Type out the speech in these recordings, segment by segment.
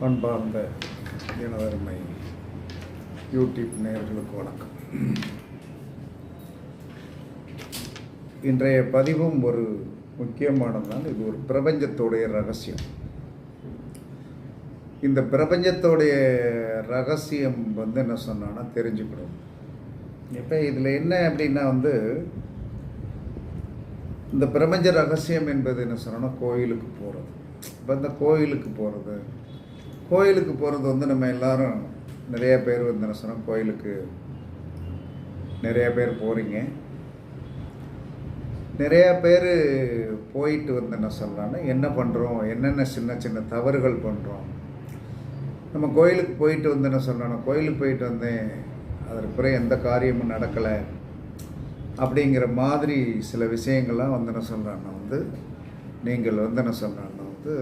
பண்பார்ந்த எனதருமை யூடியூப் நேயர்களுக்கு வணக்கம். இன்றைய பதிவும் ஒரு முக்கியமானதுதான். இது ஒரு பிரபஞ்சத்துடைய ரகசியம். இந்த பிரபஞ்சத்தோடைய ரகசியம் வந்து என்ன சொன்னான்னா தெரிஞ்சுக்கணும். இப்போ இதில் என்ன அப்படின்னா வந்து இந்த பிரபஞ்ச ரகசியம் என்பது என்ன சொன்னோன்னா கோயிலுக்கு போகிறது இப்போ இந்த கோயிலுக்கு போகிறது கோயிலுக்கு போகிறது வந்து நம்ம எல்லாரும் நிறைய பேர் வந்து என்ன சொன்னோம் கோயிலுக்கு நிறைய பேர் போகிறீங்க நிறையா பேர் போயிட்டு வந்து என்ன சொல்லலாம்னா என்ன பண்ணுறோம் என்னென்ன சின்ன சின்ன தவறுகள் பண்ணுறோம் நம்ம கோயிலுக்கு போயிட்டு வந்து என்ன சொல்லணும் கோயிலுக்கு போயிட்டு வந்தேன் அதற்கு பிறகு எந்த காரியமும் நடக்கலை அப்படிங்கிற மாதிரி சில விஷயங்கள்லாம் வந்து என்ன சொல்கிறான்னா வந்து நீங்கள் வந்து என்ன சொல்கிறான்னா வந்து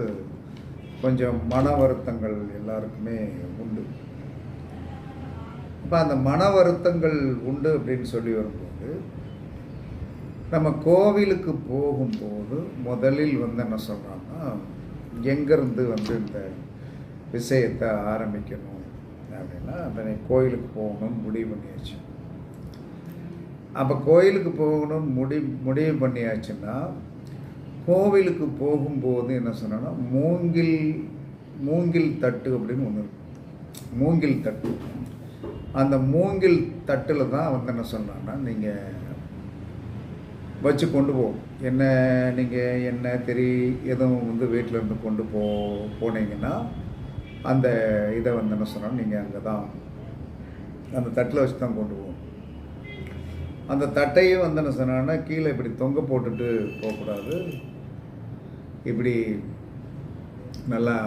கொஞ்சம் மன வருத்தங்கள் எல்லாருக்குமே உண்டு. இப்போ அந்த மன வருத்தங்கள் உண்டு அப்படின்னு சொல்லி வரும்போது நம்ம கோவிலுக்கு போகும்போது முதலில் வந்து என்ன சொல்கிறாங்கன்னா எங்கேருந்து வந்து இந்த விஷயத்தை ஆரம்பிக்கணும் அப்படின்னா அதனை கோயிலுக்கு போகணும்னு முடிவு பண்ணியாச்சு. அப்போ கோயிலுக்கு போகணும்னு முடி முடிவு பண்ணியாச்சுன்னா கோவிலுக்கு போகும்போது என்ன சொன்னோன்னா மூங்கில் மூங்கில் தட்டு அப்படின்னு ஒன்று இருக்கும் மூங்கில் தட்டு. அந்த மூங்கில் தட்டில் தான் வந்து என்ன சொன்னான்னா நீங்கள் வச்சு கொண்டு போகும் என்ன நீங்கள் என்ன தெரி எதுவும் வந்து வீட்டில் இருந்து கொண்டு போ போனீங்கன்னா அந்த இதை வந்து என்ன சொன்னால் நீங்கள் அங்கே தான் அந்த தட்டில் வச்சு தான் கொண்டு போகும் அந்த தட்டையும் வந்து என்ன சொன்னான்னா கீழே இப்படி தொங்க போட்டுட்டு போகக்கூடாது. இப்படி நல்லா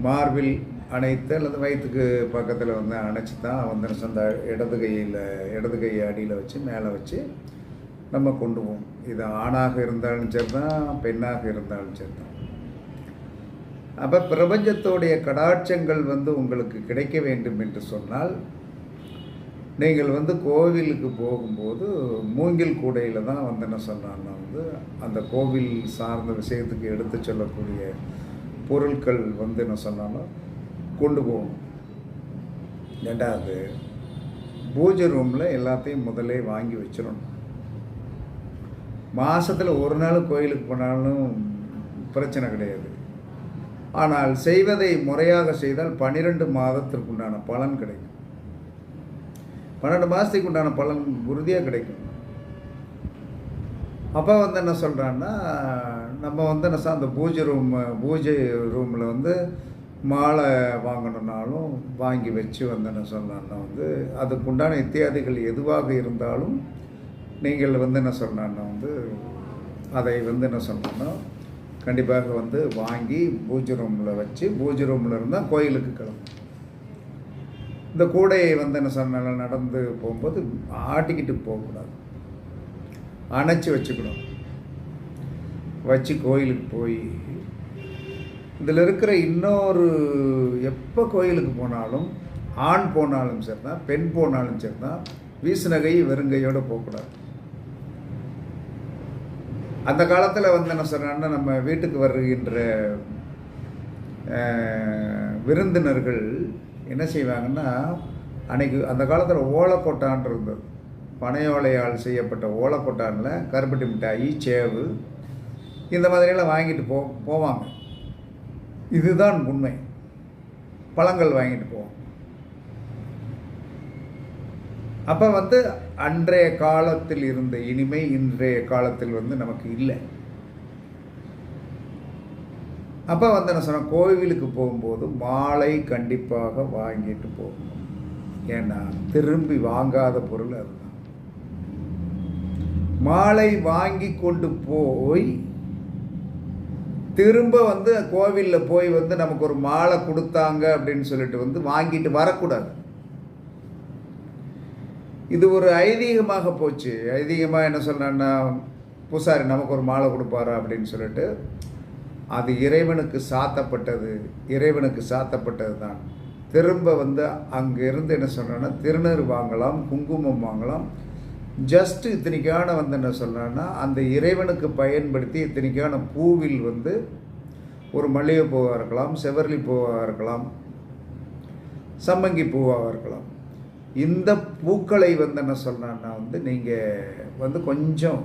மார்பில் அணைத்து அல்லது வயிற்றுக்கு பக்கத்தில் வந்து அணைச்சி தான் வந்து என்ன இடது கையில் இடது கையை அடியில் வச்சு மேலே வச்சு நம்ம கொண்டு போவோம். இது ஆணாக இருந்தாலும் சரி தான் பெண்ணாக இருந்தாலும் சரி தான் அப்போ பிரபஞ்சத்தோடைய கடாட்சங்கள் வந்து உங்களுக்கு கிடைக்க வேண்டும் என்று சொன்னால் நீங்கள் வந்து கோவிலுக்கு போகும்போது மூங்கில் கூடையில் தான் வந்து என்ன சொன்னான்னா வந்து அந்த கோவில் சார்ந்த விஷயத்துக்கு எடுத்து சொல்லக்கூடிய பொருட்கள் வந்து என்ன சொன்னாலும் கொண்டு போகணும். ரெண்டாவது பூஜை ரூமில் எல்லாத்தையும் முதலே வாங்கி வச்சிடணும் மாதத்தில் ஒரு நாள் கோயிலுக்கு போனாலும் பிரச்சனை கிடையாது. ஆனால் செய்வதை முறையாக செய்தால் பன்னிரெண்டு மாதத்திற்குண்டான பலன் கிடைக்கும். பன்னெண்டு மாதத்துக்கு உண்டான பலன் உறுதியாக கிடைக்கும். அப்போ வந்து என்ன சொல்கிறான்னா நம்ம வந்து என்ன அந்த பூஜை ரூம் பூஜை ரூமில் வந்து மாலை வாங்கணுன்னாலும் வாங்கி வச்சு வந்து என்ன சொல்லலான்னா வந்து அதுக்குண்டான இத்தியாதிகள் எதுவாக இருந்தாலும் நீங்கள் வந்து என்ன சொல்லலான்னா வந்து அதை வந்து என்ன சொல்லணும்னா கண்டிப்பாக வந்து வாங்கி பூஜை ரூமில் வச்சு பூஜை ரூமில் இருந்தால் கோயிலுக்கு கிளம்பும் இந்த கூடையை வந்து என்ன சொன்னால நடந்து போகும்போது ஆட்டிக்கிட்டு போகக்கூடாது. அணைச்சி வச்சுக்கணும். வச்சு கோயிலுக்கு போய் இதில் இருக்கிற இன்னொரு எப்போ கோயிலுக்கு போனாலும் ஆண் போனாலும் சரி தான் பெண் போனாலும் சரி தான் வீசுநகை வெறுங்கையோடு போகக்கூடாது. அந்த காலத்தில் வந்து என்ன சொல்கிறேன்னா நம்ம வீட்டுக்கு வருகின்ற விருந்தினர்கள் என்ன செய்வாங்கன்னா அன்றைக்கி அந்த காலத்தில் ஓலக்கொட்டான் இருந்தது. பனையோலையால் செய்யப்பட்ட ஓலக்கொட்டானில் கருப்பட்டி மிட்டாய் சேவு இந்த மாதிரியெல்லாம் வாங்கிட்டு போ போவாங்க. இதுதான் உண்மை. பழங்கள் வாங்கிட்டு போவோம். அப்போ வந்து அன்றைய காலத்தில் இருந்த இனிமை இன்றைய காலத்தில் வந்து நமக்கு இல்லை. அப்போ வந்து என்ன சொன்ன கோவிலுக்கு போகும்போது மாலை கண்டிப்பாக வாங்கிட்டு போகணும். ஏன்னா திரும்பி வாங்காத பொருள் அதுதான். மாலை வாங்கி கொண்டு போய் திரும்ப வந்து கோவிலில் போய் வந்து நமக்கு ஒரு மாலை கொடுத்தாங்க அப்படின்னு சொல்லிட்டு வந்து வாங்கிட்டு வரக்கூடாது. இது ஒரு ஐதீகமாக போச்சு. ஐதீகமாக என்ன சொல்கிறேன்னா பூசாரி நமக்கு ஒரு மாலை கொடுப்பாரா? அப்படின்னு சொல்லிட்டு அது இறைவனுக்கு சாத்தப்பட்டது இறைவனுக்கு சாத்தப்பட்டது தான் திரும்ப வந்து அங்கேருந்து என்ன சொல்கிறேன்னா திருநீர் வாங்கலாம் குங்குமம் வாங்கலாம். ஜஸ்ட் இத்தனைக்கான வந்து என்ன சொல்கிறேன்னா அந்த இறைவனுக்கு பயன்படுத்தி இத்தனைக்கான பூவில் வந்து ஒரு மல்லிகை பூவாக இருக்கலாம் செவர்லி பூவாக இருக்கலாம் சம்மங்கி பூவாக இருக்கலாம். இந்த பூக்களை வந்து என்ன சொல்கிறேன்னா வந்து நீங்கள் வந்து கொஞ்சம்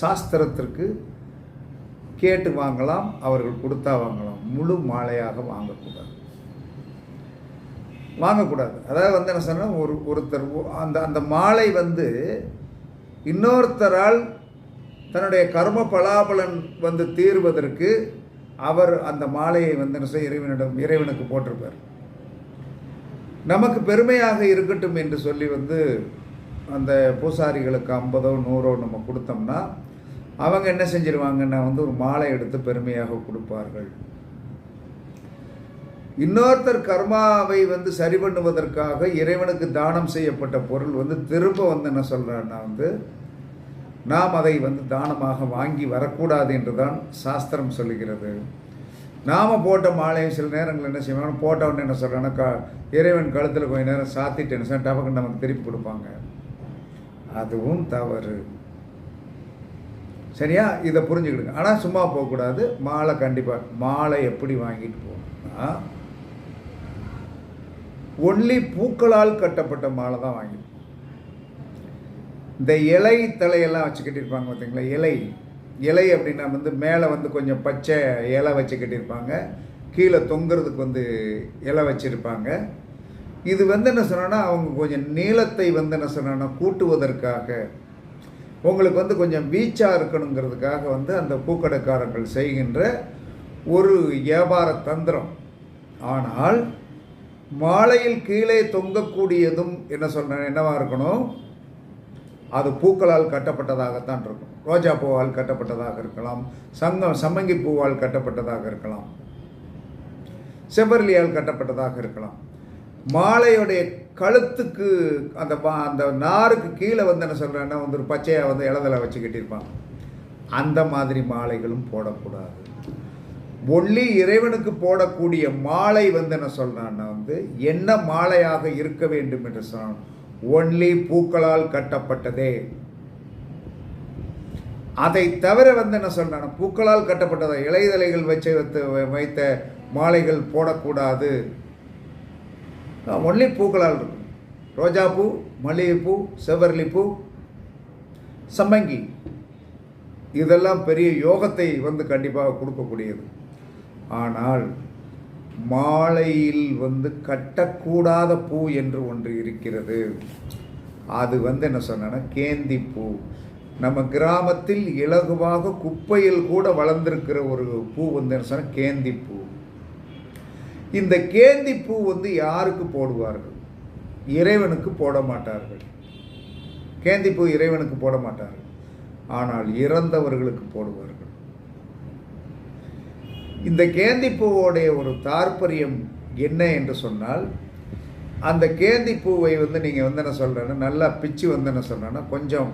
சாஸ்திரத்திற்கு கேட்டு வாங்கலாம் அவர்கள் கொடுத்தா வாங்கலாம். முழு மாலையாக வாங்கக்கூடாது. வாங்கக்கூடாது. அதாவது வந்து என்ன சொன்னால் ஒரு ஒருத்தர் அந்த அந்த மாலை வந்து இன்னொருத்தரால் தன்னுடைய கர்ம பலாபலன் வந்து தீர்வதற்கு அவர் அந்த மாலையை வந்து என்ன செய்ய இறைவனிடம் இறைவனுக்கு போட்டிருப்பார். நமக்கு பெருமையாக இருக்கட்டும் என்று சொல்லி வந்து அந்த பூசாரிகளுக்கு ஐம்பதோ நூறோ நம்ம கொடுத்தோம்னா அவங்க என்ன செஞ்சிருவாங்கன்னா வந்து ஒரு மாலை எடுத்து பெருமையாக கொடுப்பார்கள். இன்னொருத்தர் கர்மாவை வந்து சரி பண்ணுவதற்காக இறைவனுக்கு தானம் செய்யப்பட்ட பொருள் வந்து திரும்ப வந்து என்ன சொல்கிறான்னா வந்து நாம் அதை வந்து தானமாக வாங்கி வரக்கூடாது என்று தான் சாஸ்திரம் சொல்லுகிறது. நாம் போட்ட மாலையை சில நேரங்கள் என்ன செய்வாங்க? போட்ட உடனே என்ன சொல்கிறாங்கன்னா க இறைவன் கழுத்தில் கொஞ்ச நேரம் சாத்திட்டு என்ன செய்ய டபக்குன்னு நமக்கு திருப்பி கொடுப்பாங்க. அதுவும் தவறு. சரியா? இதை புரிஞ்சுக்கிடுங்க. ஆனால் சும்மா போகக்கூடாது. மாலை கண்டிப்பாக மாலை எப்படி வாங்கிட்டு போகணும்னா ஒன்லி பூக்களால் கட்டப்பட்ட மாலை தான் வாங்கி இந்த இலை தலையெல்லாம் வச்சு கட்டியிருப்பாங்க பார்த்தீங்களா? இலை. இலை அப்படின்னா வந்து மேலே வந்து கொஞ்சம் பச்சை இலை வச்சு கட்டியிருப்பாங்க கீழே தொங்குறதுக்கு வந்து இலை வச்சுருப்பாங்க. இது வந்து என்ன சொன்னோன்னா அவங்க கொஞ்சம் நீளத்தை வந்து என்ன சொன்னோன்னா கூட்டுவதற்காக உங்களுக்கு வந்து கொஞ்சம் வீச்சாக இருக்கணுங்கிறதுக்காக வந்து அந்த பூக்கடைக்காரர்கள் செய்கின்ற ஒரு வியாபார தந்திரம். ஆனால் மாலையில் கீழே தொங்கக்கூடியதும் என்ன சொல்கிறேன் என்னவா இருக்கணும்? அது பூக்களால் கட்டப்பட்டதாகத்தான் இருக்கும். ரோஜா பூவால் கட்டப்பட்டதாக இருக்கலாம். சங்கம் சம்மங்கி பூவால் கட்டப்பட்டதாக இருக்கலாம். செவ்வரளியால் கட்டப்பட்டதாக இருக்கலாம். மாலையுடைய கழுத்துக்கு அந்த அந்த நாருக்கு கீழே வந்து என்ன சொல்கிறேன்னா வந்து ஒரு பச்சையாக வந்து இளதலை வச்சு கட்டியிருப்பான் அந்த மாதிரி மாலைகளும் போடக்கூடாது. ஒல்லி இறைவனுக்கு போடக்கூடிய மாலை வந்து என்ன சொல்கிறான்னா வந்து என்ன மாலையாக இருக்க வேண்டும் என்று சொன்னான். ஒன்லி பூக்களால் கட்டப்பட்டதே. அதை தவிர வந்து என்ன சொல்கிறான் பூக்களால் கட்டப்பட்டதை இலைதலைகள் வச்சு வைத்த மாலைகள் போடக்கூடாது. ஒன்லி பூக்களால் இருக்கும். ரோஜாப்பூ மல்லிகைப்பூ செவ்வரளிப்பூ சம்மங்கி இதெல்லாம் பெரிய யோகத்தை வந்து கண்டிப்பாக கொடுக்கக்கூடியது. ஆனால் மாலையில் வந்து கட்டக்கூடாத பூ என்று ஒன்று இருக்கிறது. அது வந்து என்ன சொன்னா கேந்தி பூ நம்ம கிராமத்தில் இலகுவாக குப்பையில் கூட வளர்ந்திருக்கிற ஒரு பூ வந்து என்ன சொன்னால் கேந்தி பூ இந்த கேந்தி பூ வந்து யாருக்கு போடுவார்கள்? இறைவனுக்கு போட மாட்டார்கள். கேந்தி பூ இறைவனுக்கு போட மாட்டார்கள். ஆனால் இறந்தவர்களுக்கு போடுவார்கள். இந்த கேந்தி பூவோடைய ஒரு தாற்பயம் என்ன என்று சொன்னால் அந்த கேந்தி பூவை வந்து நீங்கள் வந்து என்ன சொல்கிறேன்னா நல்லா பிச்சு வந்து என்ன சொல்கிறேன்னா கொஞ்சம்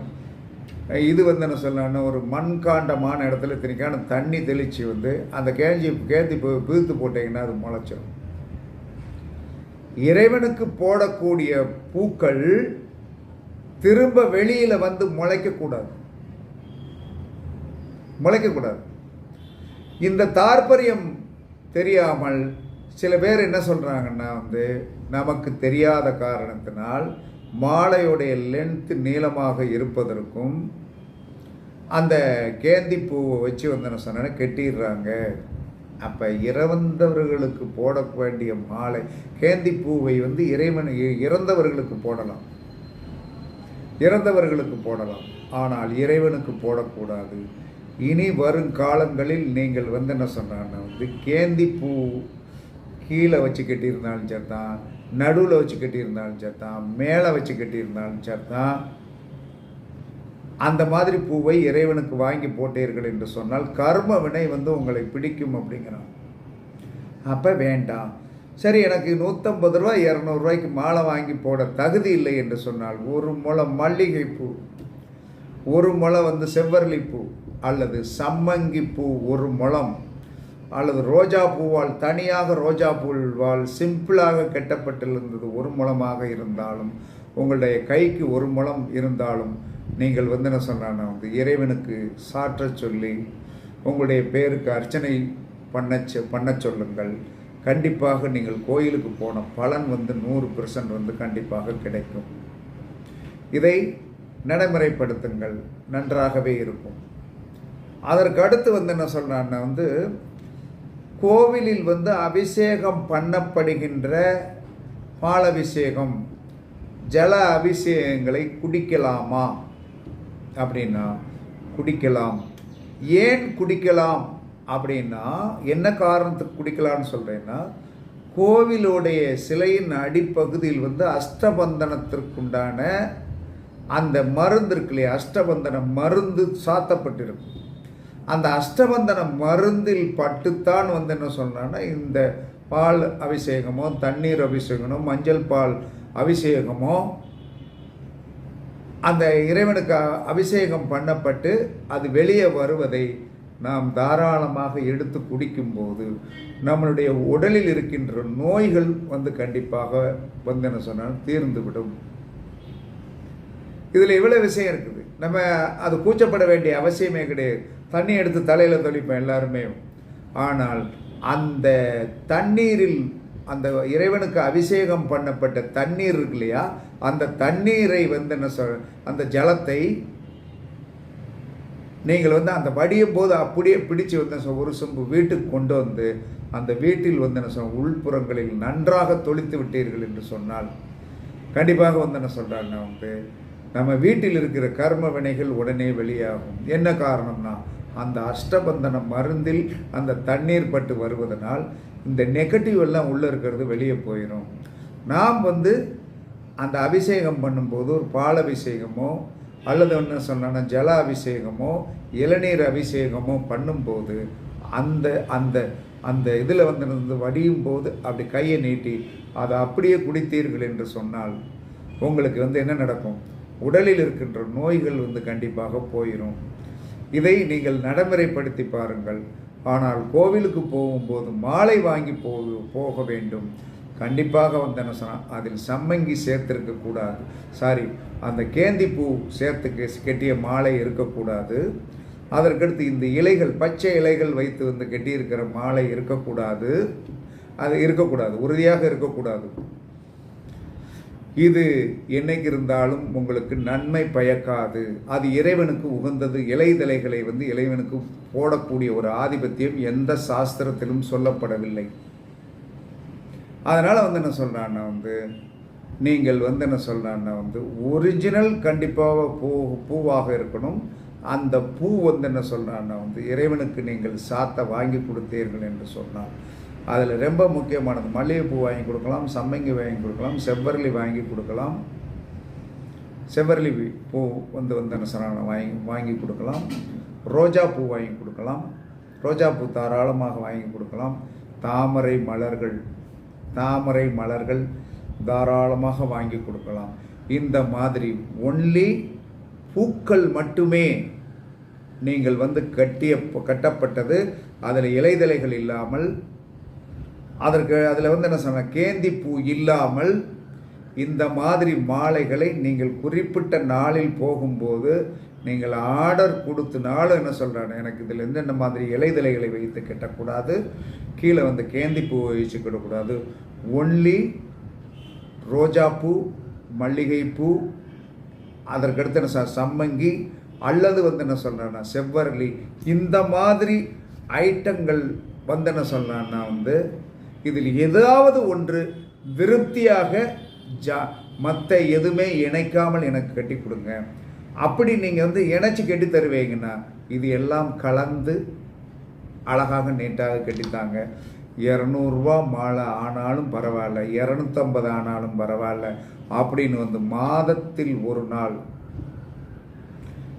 இது வந்து என்ன சொல்லலாம்னா ஒரு மண்காண்டமான இடத்துல திணிக்கான தண்ணி தெளித்து வந்து அந்த கேஞ்சி கேந்தி பிரித்து போட்டிங்கன்னா அது முளைச்சிடும் இறைவனுக்கு போடக்கூடிய பூக்கள் திரும்ப வெளியில் வந்து முளைக்கக்கூடாது. முளைக்கக்கூடாது. இந்த தாற்பயம் தெரியாமல் சில பேர் என்ன சொல்கிறாங்கன்னா வந்து நமக்கு தெரியாத காரணத்தினால் மாலையுடைய லென்த் நீளமாக இருப்பதற்கும் அந்த கேந்தி பூவை வச்சு வந்து என்ன சொன்னேன்னா கெட்டிடுறாங்க. அப்போ இறந்தவர்களுக்கு போட வேண்டிய மாலை கேந்தி பூவை வந்து இறைவன் இ- இறந்தவர்களுக்கு போடலாம். இறந்தவர்களுக்கு போடலாம். ஆனால் இறைவனுக்கு போடக்கூடாது. இனி வரும் காலங்களில் நீங்கள் வந்து என்ன சொன்னான்னா வந்து கேந்தி பூ கீழே வச்சு கட்டியிருந்தாலும் சரி தான் நடுவில் வச்சு கட்டியிருந்தாலும் சரி தான் மேலே வச்சு கட்டியிருந்தாலும் சரிதான் அந்த மாதிரி பூவை இறைவனுக்கு வாங்கி போட்டீர்கள் என்று சொன்னால் கர்ம வினை வந்து உங்களை பிடிக்கும் அப்படிங்கிறான். அப்போ வேண்டாம். சரி எனக்கு நூற்றம்பது ரூபா இரநூறுவாய்க்கு மாலை வாங்கி போட தகுதி இல்லை என்று சொன்னால் ஒரு முளை மல்லிகை பூ ஒரு முளை வந்து செவ்வரளி பூ அல்லது சம்மங்கி பூ ஒரு முளம் அல்லது ரோஜா பூவால் தனியாக ரோஜா பூவால் சிம்பிளாக கெட்டப்பட்டிருந்தது ஒரு முளமாக இருந்தாலும் உங்களுடைய கைக்கு ஒரு முளம் இருந்தாலும் நீங்கள் வந்து என்ன சொன்னால் வந்து இறைவனுக்கு சாற்றச் சொல்லி உங்களுடைய பேருக்கு அர்ச்சனை பண்ண சொ- பண்ண சொல்லுங்கள். கண்டிப்பாக நீங்கள் கோயிலுக்கு போன பலன் வந்து நூறு பெர்சன்ட் வந்து கண்டிப்பாக கிடைக்கும். இதை நடைமுறைப்படுத்துங்கள். நன்றாகவே இருக்கும். அதற்கு அடுத்து வந்து என்ன சொல்கிறான்னா வந்து கோவிலில் வந்து அபிஷேகம் பண்ணப்படுகின்ற பாலபிஷேகம் ஜல அபிஷேகங்களை குடிக்கலாமா? அப்படின்னா குடிக்கலாம். ஏன் குடிக்கலாம்? அப்படின்னா என்ன காரணத்துக்கு குடிக்கலாம்னு சொல்கிறேன்னா கோவிலுடைய சிலையின் அடிப்பகுதியில் வந்து அஷ்டபந்தனத்திற்குண்டான அந்த மருந்து இருக்கு இல்லையா? அஷ்டபந்தன மருந்து சாத்தப்பட்டிருக்கும். அந்த அஷ்டபந்தன மருந்தில் பட்டுத்தான் வந்து என்ன சொன்னான்னா இந்த பால் அபிஷேகமோ தண்ணீர் அபிஷேகமோ மஞ்சள் பால் அபிஷேகமோ அந்த இறைவனுக்கு அபிஷேகம் பண்ணப்பட்டு அது வெளியே வருவதை நாம் தாராளமாக எடுத்து குடிக்கும்போது நம்மளுடைய உடலில் இருக்கின்ற நோய்கள் வந்து கண்டிப்பாக வந்து என்ன சொன்னால் தீர்ந்துவிடும். இதில் இவ்வளோ விஷயம் இருக்குது. நம்ம அது கூச்சப்பட வேண்டிய அவசியமே கிடையாது. தண்ணி எடுத்து தலையில் தொளிப்போம் எல்லாருமே. ஆனால் அந்த தண்ணீரில் அந்த இறைவனுக்கு அபிஷேகம் பண்ணப்பட்ட தண்ணீர் இருக்கு இல்லையா? அந்த தண்ணீரை வந்து என்ன சொல் அந்த ஜலத்தை நீங்கள் வந்து அந்த வடியும் போது அப்படியே பிடிச்சு வந்து ஒரு சொம்பு வீட்டுக்கு கொண்டு வந்து அந்த வீட்டில் வந்து என்ன சொல் உள்புறங்களில் நன்றாக தொளித்து விட்டீர்கள் என்று சொன்னால் கண்டிப்பாக வந்து என்ன சொல்கிறாங்கன்னா வந்து நம்ம வீட்டில் இருக்கிற கர்ம வினைகள் உடனே வெளியாகும். என்ன காரணம்னா அந்த அஷ்டபந்தன மருந்தில் அந்த தண்ணீர் பட்டு வருவதனால் இந்த நெகட்டிவ் எல்லாம் உள்ளே இருக்கிறது வெளியே போயிடும் நாம் வந்து அந்த அபிஷேகம் பண்ணும்போது ஒரு பால் அபிஷேகமோ அல்லது என்ன சொன்னா ஜல அபிஷேகமோ இளநீர் அபிஷேகமோ பண்ணும்போது அந்த அந்த அந்த இதில் வந்து இருந்து வடியும் போது அப்படி கையை நீட்டி அதை அப்படியே குடித்தீர்கள் என்று சொன்னால் உங்களுக்கு வந்து என்ன நடக்கும்? உடலில் இருக்கின்ற நோய்கள் வந்து கண்டிப்பாக போயிடும் இதை நீங்கள் நடைமுறைப்படுத்தி பாருங்கள். ஆனால் கோவிலுக்கு போகும்போது மாலை வாங்கி போக போக வேண்டும். கண்டிப்பாக வந்து என்ன சொன்னால் அதில் சம்மங்கி சேர்த்திருக்கக்கூடாது சாரி அந்த கேந்தி பூ சேர்த்து கெட்டிய மாலை இருக்கக்கூடாது அதற்கடுத்து இந்த இலைகள் பச்சை இலைகள் வைத்து வந்து கெட்டியிருக்கிற மாலை இருக்கக்கூடாது அது இருக்கக்கூடாது உறுதியாக இருக்கக்கூடாது இது என்னைக்கு இருந்தாலும் உங்களுக்கு நன்மை பயக்காது. அது இறைவனுக்கு உகந்தது. இலைதலைகளை வந்து இறைவனுக்கு போடக்கூடிய ஒரு ஆதிபத்தியம் எந்த சாஸ்திரத்திலும் சொல்லப்படவில்லை. அதனால் வந்து என்ன சொல்கிறான்னா வந்து நீங்கள் வந்து என்ன சொல்கிறான்னா வந்து ஒரிஜினல் கண்டிப்பாக பூ பூவாக இருக்கணும். அந்த பூ வந்து என்ன சொல்கிறான்னா வந்து இறைவனுக்கு நீங்கள் சாத்த வாங்கி கொடுத்தீர்கள் என்று சொன்னார். அதில் ரொம்ப முக்கியமானது. மல்லிகைப்பூ வாங்கி கொடுக்கலாம் சம்மங்கி வாங்கி கொடுக்கலாம் செவ்வரளி வாங்கி கொடுக்கலாம். செவ்வரளி பூ வந்து வந்து என்ன வாங்கி வாங்கி கொடுக்கலாம். ரோஜா பூ வாங்கி கொடுக்கலாம். ரோஜா பூ தாராளமாக வாங்கி கொடுக்கலாம். தாமரை மலர்கள் தாமரை மலர்கள் தாராளமாக வாங்கி கொடுக்கலாம். இந்த மாதிரி ஒன்லி பூக்கள் மட்டுமே நீங்கள் வந்து கட்டிய கட்டப்பட்டது. அதில் இலைதலைகள் இல்லாமல் அதற்கு அதில் வந்து என்ன சொன்ன கேந்தி பூ இல்லாமல் இந்த மாதிரி மாலைகளை நீங்கள் குறிப்பிட்ட நாளில் போகும்போது நீங்கள் ஆர்டர் கொடுத்தனாலும் என்ன சொல்கிறாங்க எனக்கு இதில் எந்தெந்த மாதிரி இலைதலைகளை வைத்து கட்டக்கூடாது. கீழே வந்து கேந்தி பூ வச்சுக்கிடக்கூடாது ஒன்லி ரோஜாப்பூ மல்லிகைப்பூ அதற்கடுத்து என்ன சொல் சம்மங்கி அல்லது வந்து என்ன சொல்கிறேன்னா செவ்வரளி. இந்த மாதிரி ஐட்டங்கள் வந்து என்ன சொல்கிறான்னா வந்து இதில் ஏதாவது ஒன்று விருத்தியாக ஜா மற்ற எதுவுமே இணைக்காமல் எனக்கு கட்டி கொடுங்க. அப்படி நீங்கள் வந்து இணைச்சி கட்டி தருவீங்கன்னா இது எல்லாம் கலந்து அழகாக நீட்டாக கட்டித்தாங்க. இரநூறுவா மாலை ஆனாலும் பரவாயில்ல இரநூத்தம்பது ஆனாலும் பரவாயில்ல. அப்படின்னு வந்து மாதத்தில் ஒரு நாள்.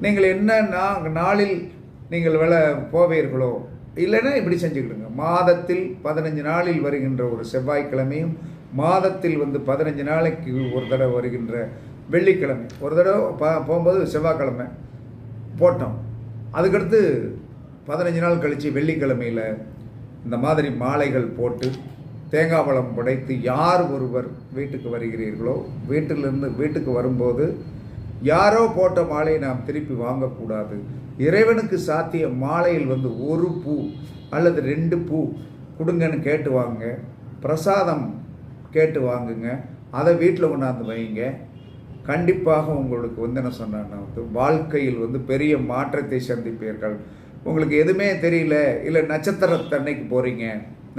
நீங்கள் என்ன நா- நாளில் நீங்கள் வில போவீர்களோ இல்லைன்னா இப்படி செஞ்சுக்கிடுங்க. மாதத்தில் பதினஞ்சு நாளில் வருகின்ற ஒரு செவ்வாய்க்கிழமையும் மாதத்தில் வந்து பதினஞ்சு நாளைக்கு ஒரு தடவை வருகின்ற வெள்ளிக்கிழமை. ஒரு தடவை ப போகும்போது செவ்வாய்க்கிழமை போட்டோம். அதுக்கடுத்து பதினஞ்சு நாள் கழித்து வெள்ளிக்கிழமையில் இந்த மாதிரி மாலைகள் போட்டு தேங்காய் பழம் படைத்து யார் ஒருவர் வீட்டுக்கு வருகிறீர்களோ வீட்டிலிருந்து வீட்டுக்கு வரும்போது யாரோ போட்ட மாலையை நாம் திருப்பி வாங்கக்கூடாது. இறைவனுக்கு சாத்திய மாலையில் வந்து ஒரு பூ அல்லது ரெண்டு பூ கொடுங்கன்னு கேட்டு வாங்க பிரசாதம் கேட்டு வாங்குங்க. அதை வீட்டில் கொண்டாந்து வைங்க. கண்டிப்பாக உங்களுக்கு வந்து என்ன சொன்னேன்னா வந்து வாழ்க்கையில் வந்து பெரிய மாற்றத்தை சந்திப்பீர்கள். உங்களுக்கு எதுவுமே தெரியல இல்லை நட்சத்திரத்தன்னைக்கு போகிறீங்க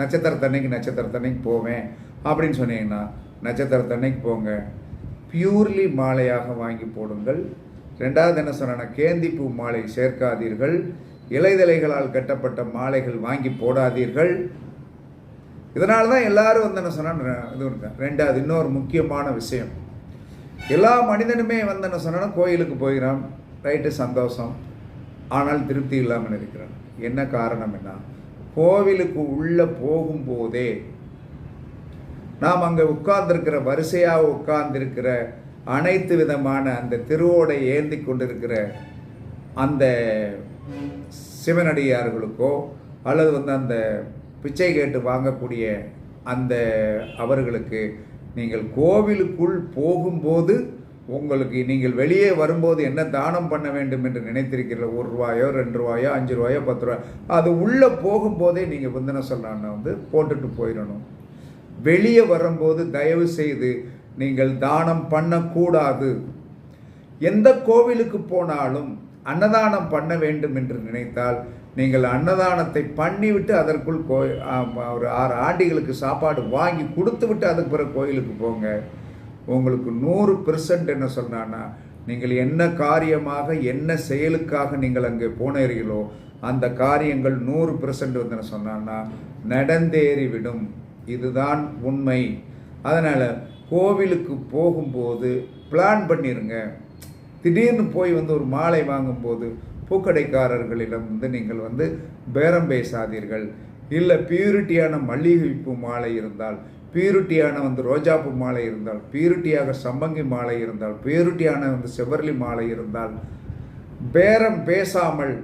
நட்சத்திரத்தன்னைக்கு நட்சத்திரத்தன்னைக்கு போவேன் அப்படின்னு சொன்னீங்கன்னா நட்சத்திரத்தன்னைக்கு போங்க. பியூர்லி மாலையாக வாங்கி போடுங்கள். ரெண்டாவது என்ன சொன்னேன்னா கேந்திப்பூ மாலை சேர்க்காதீர்கள். இலைதலைகளால் கட்டப்பட்ட மாலைகள் வாங்கி போடாதீர்கள். இதனால தான் எல்லாரும் வந்து என்ன சொன்னா இது இருக்கேன் ரெண்டாவது இன்னொரு முக்கியமான விஷயம். எல்லா மனிதனுமே வந்து என்ன சொன்னா கோயிலுக்கு போகிறான் ரைட்டு சந்தோஷம். ஆனால் திருப்தி இல்லாமல் இருக்கிறான் என்ன காரணம் என்ன? கோவிலுக்கு உள்ளே போகும்போதே நாம் அங்கே உட்கார்ந்துருக்கிற வரிசையாக உட்கார்ந்துருக்கிற அனைத்து விதமான அந்த திருவோடை ஏந்தி கொண்டிருக்கிற அந்த சிவனடியார்களுக்கோ அல்லது வந்து அந்த பிச்சை கேட்டு வாங்கக்கூடிய அந்த அவர்களுக்கு நீங்கள் கோவிலுக்குள் போகும்போது உங்களுக்கு நீங்கள் வெளியே வரும்போது என்ன தானம் பண்ண வேண்டும் என்று நினைத்திருக்கிற ஒரு ரூபாயோ ரெண்டு ரூபாயோ அஞ்சு ரூபாயோ பத்து ரூபாயோ அது உள்ளே போகும்போதே நீங்கள் வந்து என்ன சொல்லலாம்னா வந்து போட்டுட்டு போயிடணும். வெளியே வரும்போது தயவு செய்து நீங்கள் தானம் பண்ணக்கூடாது. எந்த கோவிலுக்கு போனாலும் அன்னதானம் பண்ண வேண்டும் என்று நினைத்தால் நீங்கள் அன்னதானத்தை பண்ணிவிட்டு அதற்குள் கோ ஒரு ஆறு ஆண்டிகளுக்கு சாப்பாடு வாங்கி கொடுத்து விட்டு அதுக்கு பிறகு கோயிலுக்கு போங்க. உங்களுக்கு நூறு பெர்சன்ட் என்ன சொன்னான்னா நீங்கள் என்ன காரியமாக என்ன செயலுக்காக நீங்கள் அங்கே போனீர்களோ அந்த காரியங்கள் நூறு பெர்சன்ட் வந்து என்ன சொன்னான்னா நடந்தேறிவிடும். இதுதான் உண்மை. அதனால் கோவிலுக்கு போகும்போது பிளான் பண்ணிடுங்க திடீர்னு போய் வந்து ஒரு மாலை வாங்கும்போது பூக்கடைக்காரர்களிடம் வந்து நீங்கள் வந்து பேரம் பேசாதீர்கள். இல்லை பியூரிட்டியான மல்லிகைப்பூ மாலை இருந்தால் பியூரிட்டியான வந்து ரோஜாப்பூ மாலை இருந்தால் பியூரிட்டியாக சம்பங்கி மாலை இருந்தால் பியூரிட்டியான வந்து செவ்வரளி மாலை இருந்தால் பேரம் பேசாமல்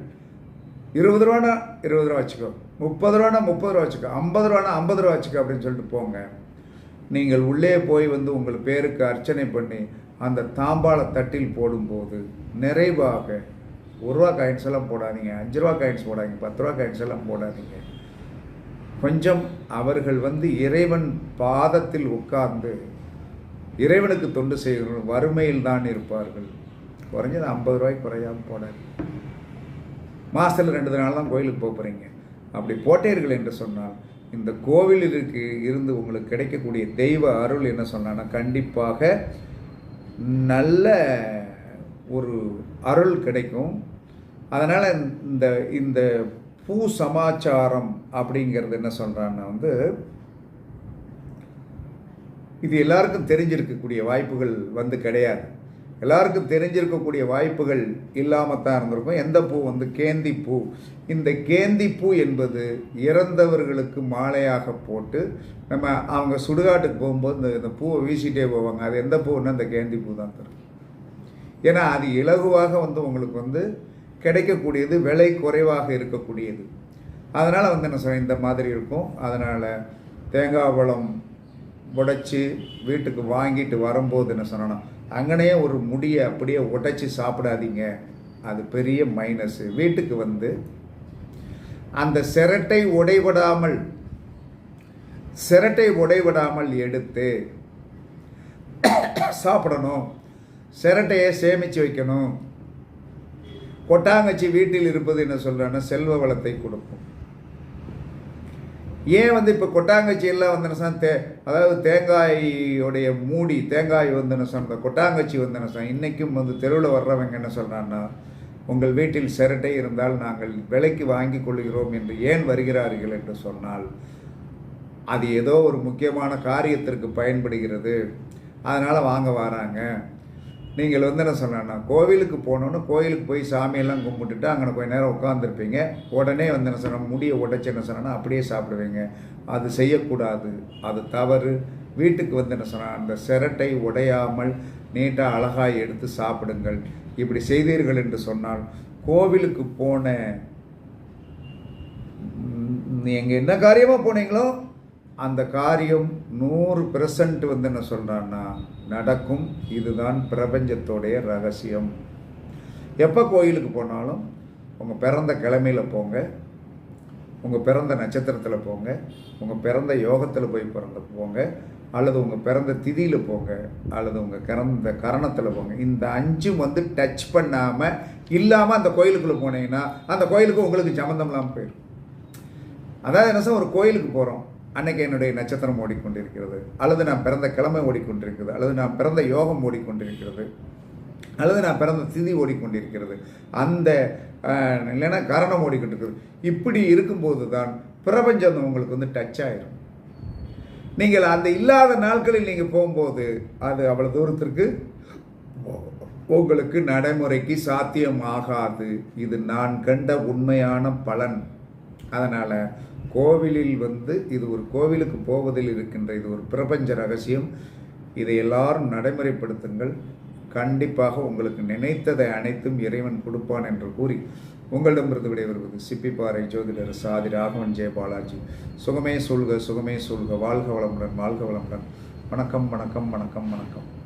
இருபது ரூபானா இருபது ரூபா வச்சுக்கோ முப்பது ரூபானா முப்பது ரூபா வச்சுக்கோ ஐம்பது ரூபானா ஐம்பது ரூபா வச்சுக்கோ அப்படின்னு சொல்லிட்டு போங்க. நீங்கள் உள்ளே போய் வந்து உங்கள் பேருக்கு அர்ச்சனை பண்ணி அந்த தாம்பாள தட்டில் போடும்போது நிறைவாக ஒரு ரூபா காயின்ஸ் எல்லாம் போடாதீங்க அஞ்சு ரூபா காயின்ஸ் போடாதீங்க பத்து ரூபா காயின்ஸ் எல்லாம் போடாதீங்க. கொஞ்சம் அவர்கள் வந்து இறைவன் பாதத்தில் உட்கார்ந்து இறைவனுக்கு தொண்டு செய்கிறவர்கள் வறுமையில் தான் இருப்பார்கள். குறைஞ்சது ஐம்பது ரூபாய்க்கு குறையாமல் போடாது மாதத்தில் ரெண்டு நாள் தான் கோயிலுக்கு போக போகிறீங்க அப்படி போட்டீர்கள் என்று சொன்னால் இந்த கோவிலிற்கு இருந்து உங்களுக்கு கிடைக்கக்கூடிய தெய்வ அருள் என்ன சொன்னான்னா கண்டிப்பாக நல்ல ஒரு அருள் கிடைக்கும். அதனால் இந்த இந்த பூ சமாச்சாரம் அப்படிங்கிறது என்ன சொல்கிறான்னா வந்து இது எல்லாருக்கும் தெரிஞ்சிருக்கக்கூடிய வாய்ப்புகள் வந்து கிடையாது. எல்லாருக்கும் தெரிஞ்சிருக்கக்கூடிய வாய்ப்புகள் இல்லாமல் தான் இருந்திருக்கும். எந்த பூ வந்து கேந்தி பூ? இந்த கேந்தி பூ என்பது இறந்தவர்களுக்கு மாலையாக போட்டு நம்ம அவங்க சுடுகாட்டுக்கு போகும்போது இந்த இந்த பூவை வீசிட்டே போவாங்க. அது எந்த பூன்னா இந்த கேந்தி பூ தான் தரும் ஏன்னா அது இலகுவாக வந்து உங்களுக்கு வந்து கிடைக்கக்கூடியது விலை குறைவாக இருக்கக்கூடியது. அதனால் வந்து என்ன சொல்ல இந்த மாதிரி இருக்கும். அதனால் தேங்காய் பழம் உடைச்சி வீட்டுக்கு வாங்கிட்டு வரும்போது என்ன சொன்னா அங்கனையே ஒரு முடியை அப்படியே உடைச்சி சாப்பிடாதீங்க. அது பெரிய மைனஸ் வீட்டுக்கு வந்து அந்த சிரட்டை உடைபடாமல் சிரட்டை உடைவிடாமல் எடுத்து சாப்பிடணும். சிரட்டையை சேமித்து வைக்கணும். கொட்டாங்கச்சி வீட்டில் இருப்பது என்ன சொல்கிறேன்னா செல்வ வளத்தை கொடுக்கும். ஏன் வந்து இப்போ கொட்டாங்கச்சி எல்லாம் வந்து சொன்னா, தே அதாவது தேங்காயோடைய மூடி தேங்காய் வந்து என்ன சொன்ன கொட்டாங்கச்சி வந்து என்ன இன்றைக்கும் வந்து தெருவில் வர்றவங்க என்ன சொல்கிறான்னா உங்கள் வீட்டில் சிரட்டை இருந்தால் நாங்கள் விலைக்கு வாங்கி கொள்கிறோம் என்று ஏன் வருகிறார்கள்? என்று சொன்னால் அது ஏதோ ஒரு முக்கியமான காரியத்திற்கு பயன்படுகிறது. அதனால் வாங்க வராங்க. நீங்கள் வந்து என்ன சொன்னா கோவிலுக்கு போனோன்னு கோயிலுக்கு போய் சாமியெல்லாம் கும்பிட்டுட்டு அங்கே கொஞ்ச நேரம் உட்காந்துருப்பீங்க உடனே வந்து என்ன சொன்ன முடியை உடைச்சு என்ன சொன்னா அப்படியே சாப்பிடுவீங்க. அது செய்யக்கூடாது. அது தவறு. வீட்டுக்கு வந்து என்ன சொன்னால் அந்த சிரட்டை உடையாமல் நீட்டாக அழகாய் எடுத்து சாப்பிடுங்கள். இப்படி செய்தீர்கள் என்று சொன்னால் கோவிலுக்கு போன நீங்கள் என்ன காரியமாக போனீங்களோ அந்த காரியம் நூறு பெர்சன்ட் வந்து என்ன சொல்கிறான்னா நடக்கும். இதுதான் பிரபஞ்சத்தோடைய ரகசியம். எப்போ கோயிலுக்கு போனாலும் உங்கள் பிறந்த கிழமையில் போங்க. உங்கள் பிறந்த நட்சத்திரத்தில் போங்க. உங்கள் பிறந்த யோகத்தில் போய் பிறந்த போங்க. அல்லது உங்கள் பிறந்த திதியில் போங்க. அல்லது உங்கள் பிறந்த கரணத்தில் போங்க. இந்த அஞ்சும் வந்து டச் பண்ணாமல் இல்லாமல் அந்த கோயிலுக்குள்ளே போனீங்கன்னா அந்த கோயிலுக்கு உங்களுக்கு சம்மந்தம்லாம் போயிடும் அதாவது என்ன சார் ஒரு கோயிலுக்கு போகிறோம் அன்னைக்கு என்னுடைய நட்சத்திரம் ஓடிக்கொண்டிருக்கிறது. அல்லது நான் பிறந்த கிழமை ஓடிக்கொண்டிருக்கிறது. அல்லது நான் பிறந்த யோகம் ஓடிக்கொண்டிருக்கிறது. அல்லது நான் பிறந்த திதி ஓடிக்கொண்டிருக்கிறது. அந்த இல்லைன்னா கரணம் ஓடிக்கொண்டிருக்கிறது. இப்படி இருக்கும்போது தான் பிரபஞ்சம் உங்களுக்கு வந்து டச் ஆயிரும். நீங்கள் அந்த இல்லாத நாட்களில் நீங்கள் போகும்போது அது அவ்வளோ தூரத்திற்கு உங்களுக்கு நடைமுறைக்கு சாத்தியமாகாது. இது நான் கண்ட உண்மையான பலன். அதனால் கோவிலில் வந்து இது ஒரு கோவிலுக்கு போவதில் இருக்கின்ற இது ஒரு பிரபஞ்ச ரகசியம். இதை எல்லாரும் நடைமுறைப்படுத்துங்கள். கண்டிப்பாக உங்களுக்கு நினைத்ததை அனைத்தும் இறைவன் கொடுப்பான் என்று கூறி உங்களிடமிருந்து விடைபெறுவது சிப்பிப்பாறை ஜோதிடர் சாதி ராகவன் ஜெய பாலாஜி. சுகமே சொல்க சுகமே சொல்க வாழ்க வளமுடன் வாழ்க வளமுடன். வணக்கம் வணக்கம் வணக்கம் வணக்கம்.